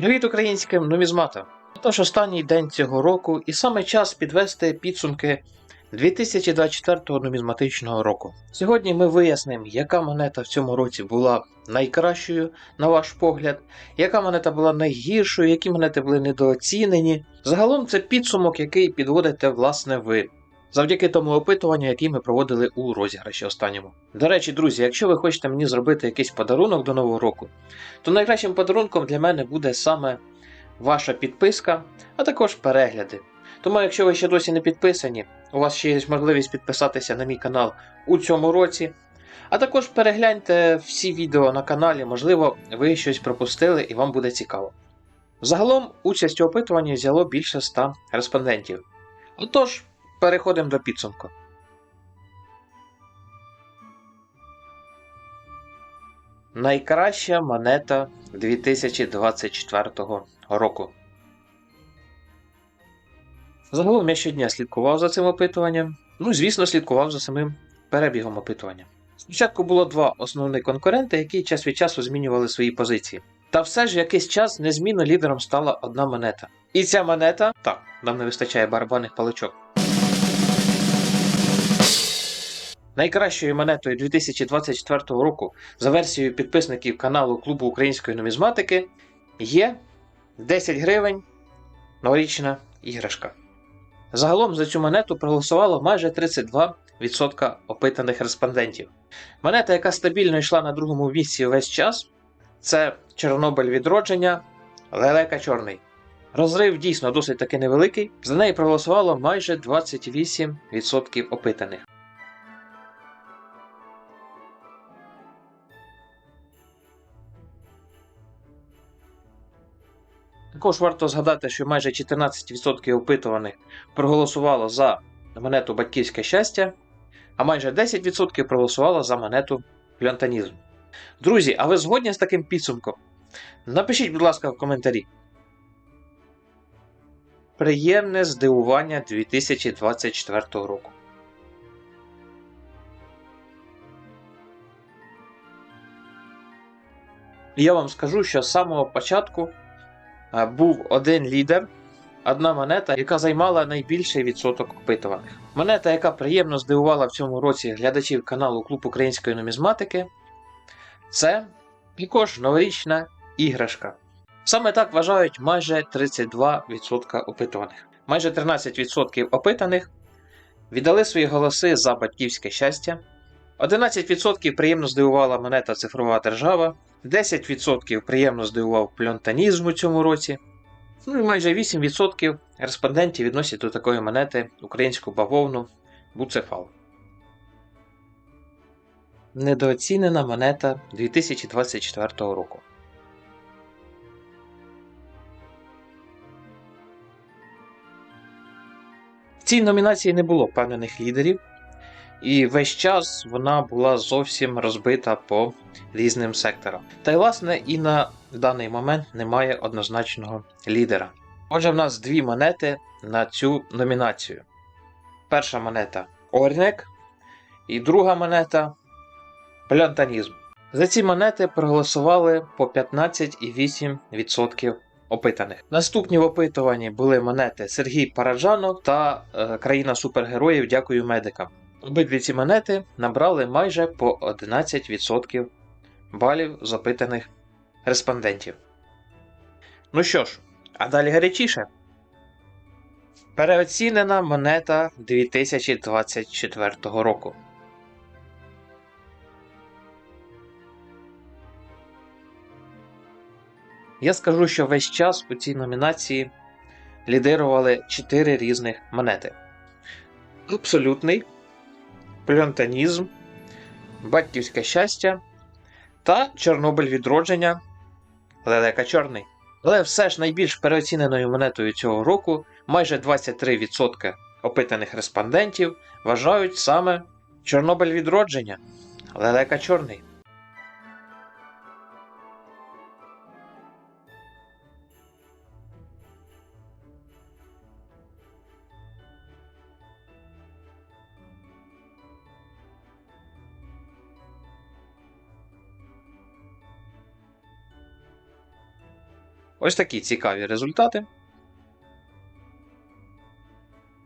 Привіт українським нумізматам! Тож останній день цього року і саме час підвести підсумки 2024 нумізматичного року. Сьогодні ми вияснимо, яка монета в цьому році була найкращою, на ваш погляд, яка монета була найгіршою, які монети були недооцінені. Загалом це підсумок, який підводите власне ви. Завдяки тому опитуванню, яке ми проводили у розіграші останньому. До речі, друзі, якщо ви хочете мені зробити якийсь подарунок до нового року, то найкращим подарунком для мене буде саме ваша підписка, а також перегляди. Тому, якщо ви ще досі не підписані, у вас ще є можливість підписатися на мій канал у цьому році. А також перегляньте всі відео на каналі, можливо, ви щось пропустили і вам буде цікаво. Загалом участь у опитуванні взяло більше 100 респондентів. Отож, переходимо до підсумку. Найкраща монета 2024 року. Загалом я щодня слідкував за цим опитуванням. Ну, звісно, слідкував за самим перебігом опитування. Спочатку було два основні конкуренти, які час від часу змінювали свої позиції. Та все ж якийсь час незмінно лідером стала одна монета. І ця монета, так, нам не вистачає барабанних паличок. Найкращою монетою 2024 року за версією підписників каналу Клубу української нумізматики є 10 гривень новорічна іграшка. Загалом за цю монету проголосувало майже 32% опитаних респондентів. Монета, яка стабільно йшла на другому місці весь час, це Чорнобиль відродження Лелека Чорний. Розрив дійсно досить таки невеликий, за неї проголосувало майже 28% опитаних. Також варто згадати, що майже 14% опитуваних проголосувало за монету Батьківське щастя, а майже 10% проголосувало за монету Плянтанізм. Друзі, а ви згодні з таким підсумком? Напишіть, будь ласка, в коментарі. Приємне здивування 2024 року. Я вам скажу, що з самого початку був один лідер, одна монета, яка займала найбільший відсоток опитуваних. Монета, яка приємно здивувала в цьому році глядачів каналу Клуб української нумізматики, це також новорічна іграшка. Саме так вважають майже 32% опитуваних. Майже 13% опитаних віддали свої голоси за батьківське щастя. 11% приємно здивувала монета цифрова держава, 10% приємно здивував пльонтанізм у цьому році. Ну і майже 8% респондентів відносять до такої монети українську бавовну буцефал. Недооцінена монета 2024 року. В цій номінації не було впевнених лідерів, і весь час вона була зовсім розбита по різним секторам. Та й власне і на даний момент немає однозначного лідера. Отже, в нас дві монети на цю номінацію. Перша монета Орнек, і друга монета Плянтанізм. За ці монети проголосували по 15,8% опитаних. Наступні в опитуванні були монети Сергій Параджанов та е, Країна супергероїв. Дякую медикам. Обидві ці монети набрали майже по 11% балів з опитаних респондентів. Ну що ж, а далі гарячіше. Переоцінена монета 2024 року. Я скажу, що весь час у цій номінації лідирували 4 різних монети: Абсолютний, Пльонтанізм, Батьківське щастя та Чорнобиль відродження Лелека Чорний. Але все ж найбільш переоціненою монетою цього року майже 23% опитаних респондентів вважають саме Чорнобиль відродження Лелека Чорний. Ось такі цікаві результати.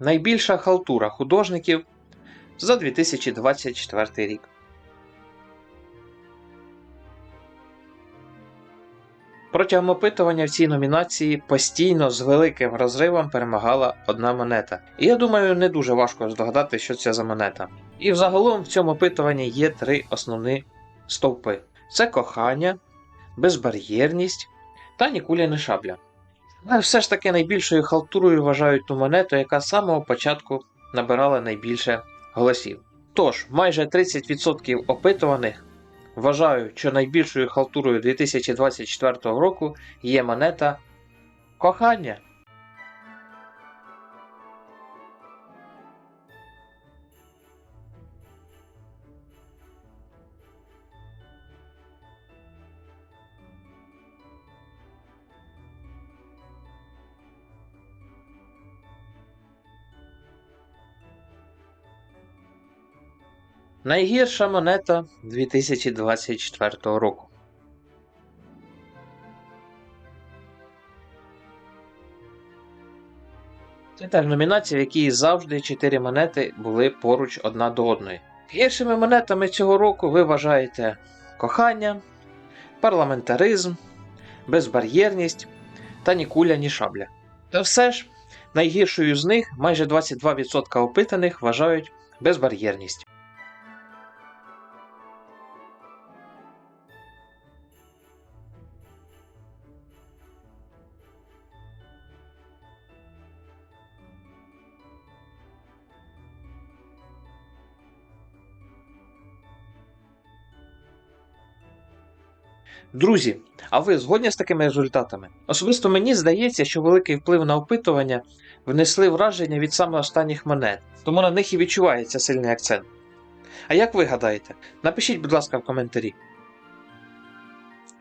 Найбільша халтура художників за 2024 рік. Протягом опитування в цій номінації постійно з великим розривом перемагала одна монета. І я думаю, не дуже важко здогадати, що це за монета. І взагалом в цьому опитуванні є три основні стовпи: це кохання, безбар'єрність та нікуля не шабля. Але все ж таки найбільшою халтурою вважають ту монету, яка з самого початку набирала найбільше голосів. Тож, майже 30% опитуваних вважають, що найбільшою халтурою 2024 року є монета кохання. Найгірша монета 2024 року. Це теж номінація, в якій завжди 4 монети були поруч одна до одної. Гіршими монетами цього року ви вважаєте кохання, парламентаризм, безбар'єрність та ні куля, ні шабля. Та все ж, найгіршою з них майже 22% опитаних вважають безбар'єрність. Друзі, а ви згодні з такими результатами? Особисто мені здається, що великий вплив на опитування внесли враження від саме останніх монет, тому на них і відчувається сильний акцент. А як ви гадаєте? Напишіть, будь ласка, в коментарі.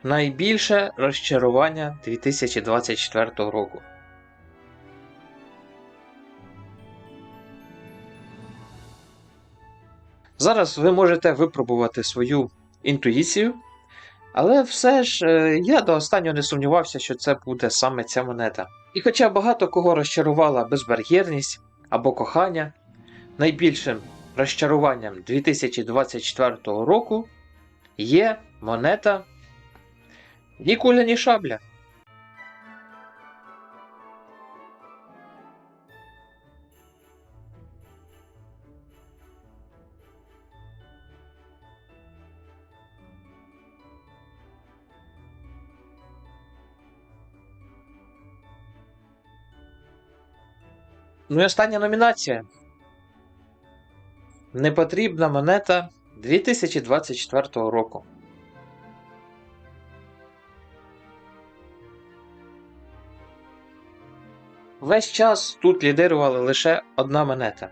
Найбільше розчарування 2024 року. Зараз ви можете випробувати свою інтуїцію. Але все ж е, я до останнього не сумнівався, що це буде саме ця монета. І хоча багато кого розчарувала безбар'єрність або кохання, найбільшим розчаруванням 2024 року є монета ні куля, ні шабля. Ну і остання номінація. Непотрібна монета 2024 року. Весь час тут лідирувала лише одна монета.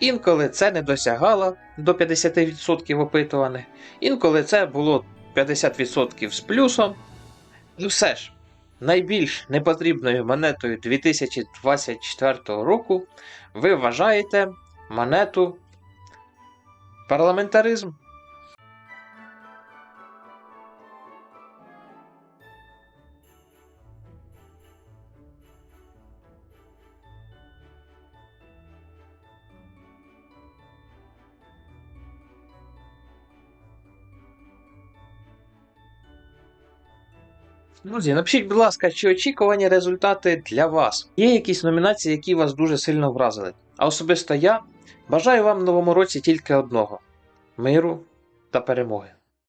Інколи це не досягало до 50% опитуваних, інколи це було 50% з плюсом. Ну все ж, найбільш непотрібною монетою 2024 року ви вважаєте монету парламентаризм. Друзі, напишіть, будь ласка, чи очікувані результати для вас? Є якісь номінації, які вас дуже сильно вразили. А особисто я бажаю вам в новому році тільки одного: миру та перемоги.